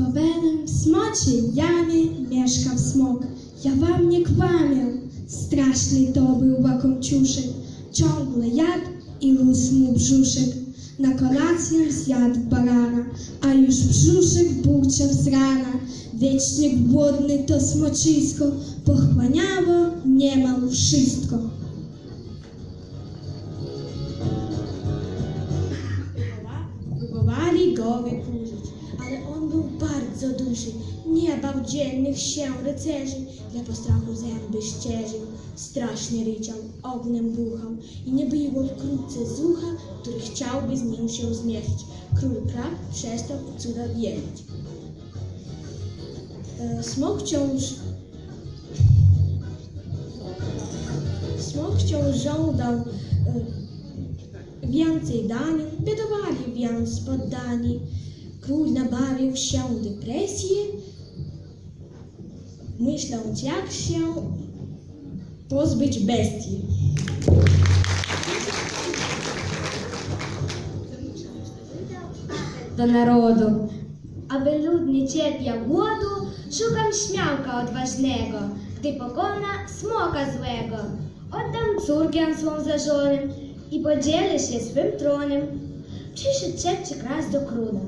Słowenem w smoczej jamie mieszkał smok. Ja wam nie kłamię, straszny to był łakomciuszek. Ciągle jadł i rósł mu brzuszek. Na kolację zjadł barana, a już brzuszek burczał z rana. Wiecznie głodny to smoczysko, pochłaniało niemal wszystko. Próbowali go wykurzyć, on był bardzo duży. Nie bał dziennych się rycerzy, dla postrachu zęby ścierzył. Strasznie ryczał, ogniem buchał i nie było wkrótce zucha, który chciałby z nim się zmierzyć. Król Krab przestał cuda wierzyć. E, Smok wciąż Smok wciąż żądał e, więcej danin, biedowali więc poddani. Król nabawił się depresję, myśląc jak się pozbyć bestii. do narodu. Aby lud nie cierpiał głodu, szukam śmiałka odważnego, gdy pokona smoka złego. Oddam córkę swą za żonę i podzielę się swym tronem. Przyszedł trzeci raz do króla.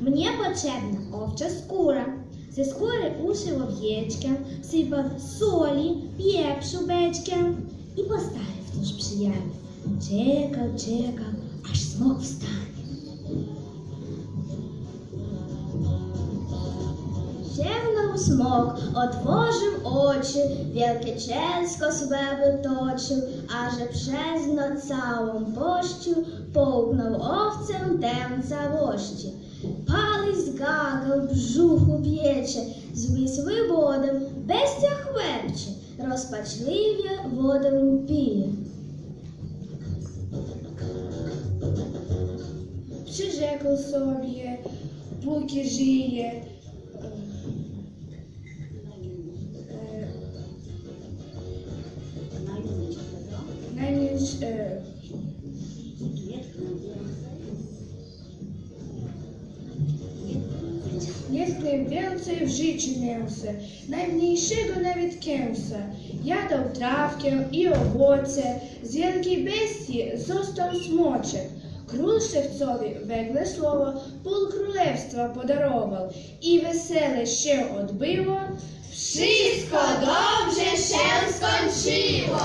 Мне потрібна овча скура. Зі скури уши вов'єчкам, сипав солі, п'єпшу бечкам і поставив туж при ямі. Чекав, чекав, аж смог встане. Чевнав смок, отвожив очі, Величезко себе виточив, аж пшез над савом пощу, повкнув овцем тем за. Палець гакав, бжуху п'єче, звис виводом, бестя хвепче, розпачливі водом піє. Чуже сов'є буки жиє. На ніч... e, e, chcę więcej w życiu mięsa, najmniejszego nawet kęsa. Jadał trawkę i owoce, z wielkiej bestii został smoczek. Król szewcowi wegle słowo pół królestwa podarował i wesele się odbyło. Wszystko dobrze się skończyło.